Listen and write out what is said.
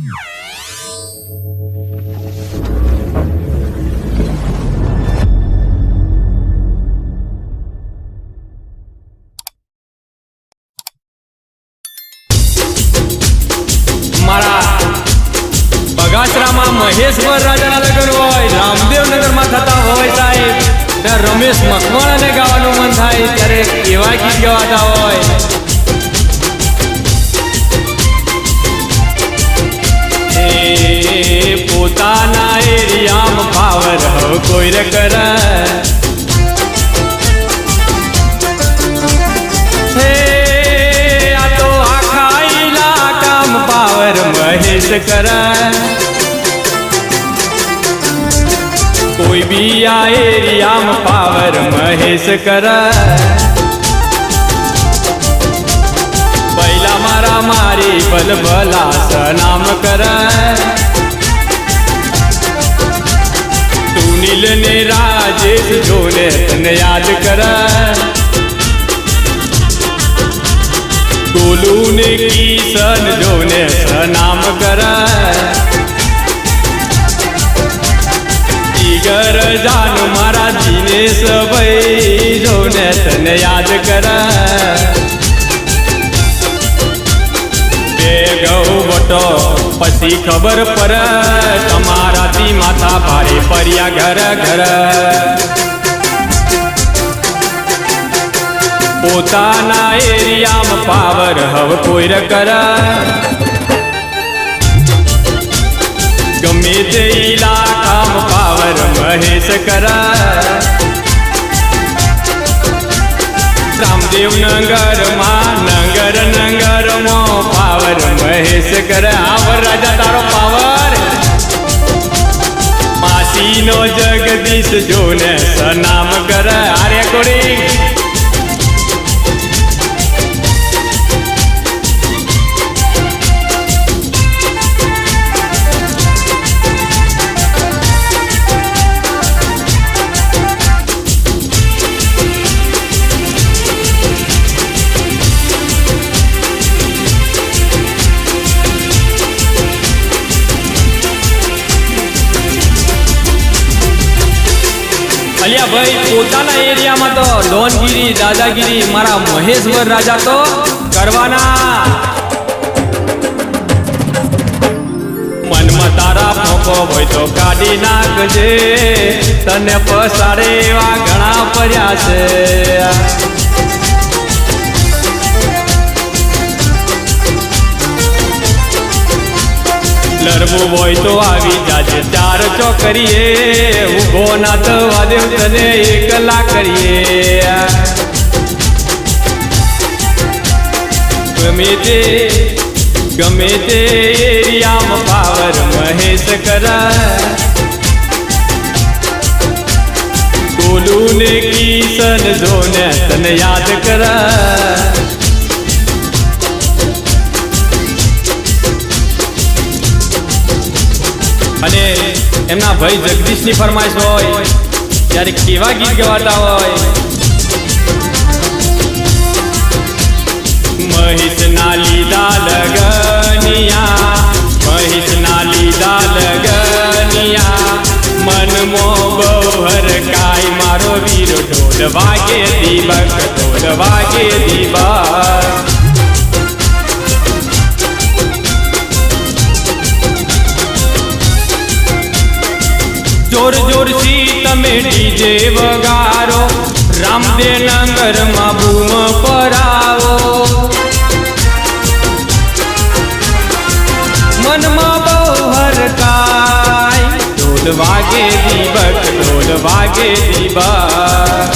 મારા બગાસરામાં મહેશ્વર રાજાના લગ્ન હોય રામદેવનગરમાં થતા હોય સાહેબ ત્યાં રમેશ મકવાણાને ગાવાનું મન થાય ત્યારે કેવા ગીત ગવાતા હોય મહેશ કરે કોઈ બી આ એરિયામાં પાવર મહેશ કરાય. પહેલા મારા મારી બલબલા સનામ કરાય. તું નીલ ને રાજેશ જોને તને યાદ કરે ગોલુ ને કિશન જોને સનામ કરે જીગર જાન મારા દિનેશ ભાઈ, જોને તને યાદ કરે બે ગૌ બટો પછી ખબર પર તમારાથી માથા ભારે પડ્યા ઘર ઘર. પોતાના એરિયામાં પાવર હવ કોઈ ર કર ગમે કામ પાવર મહેશ કર રામદેવ નગરમાં નગર નગરમાં પાવર મહેશ કર આવર રાજા તારો પાવર માસીનો જગદીશ જોને સનામ કર આ રેકોર્ડિંગ અલિયા ભાઈ પોતાના એરિયામાં તો લોનગીરી, દાદાગીરી, મારા મહેશ્વર રાજા તો કરવાના. મનમાં તારા પોકો હોય તો કાઢી નાખજે. તને પસારે એવા ઘણા પડ્યા છે. લડવું હોય તો આવી જાજે. ચાર ચોકરીએ ઊભો ના થવા દેવ તને એકલા કરીએ. ગમે તે ગમે તે એરિયામાં પાવર મહેશ કર. ગોલુ ને કિશન જોને તને યાદ કર. અને એમના ભાઈ જગદીશની ફરમાઈશ હોય ત્યારે કેવા ગીત ગવાતા હોય. મહિષના લીધા લગનિયા મહિષના લીધા લગનિયા મનમો બહુ કાય મારો વીર ઢોલ વાગે દીબક, ઢોલ વાગે દીબક. તમે ડીજે વગારો રામદેવ નગરમાં બૂમ પરાવો. મનમાં બહુ હરકાય ઢોલ વાગે દીબક ઢોલ વાગે દીબક